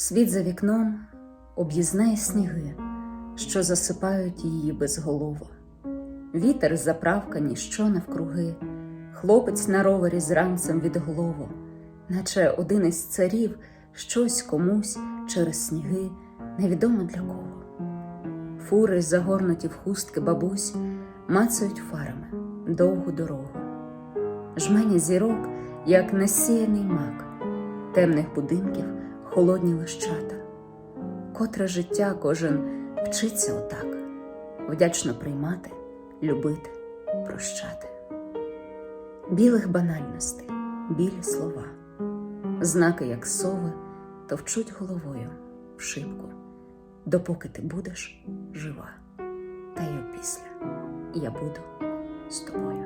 Світ за вікном об'їзнає сніги, що засипають її безголово. Вітер заправка ніщо навкруги, хлопець на ровері з ранцем відголово, наче один із царів щось комусь через сніги, невідомо для кого. Фури, загорнуті в хустки бабусь, мацають фарами довгу дорогу. Жмені зірок, як насіяний мак, темних будинків холодні лищата. Котре життя кожен вчиться отак, вдячно приймати, любити, прощати. Білих банальностей, білі слова, знаки, як сови, товчуть головою в шибку, допоки ти будеш жива. Та й опісля я буду з тобою.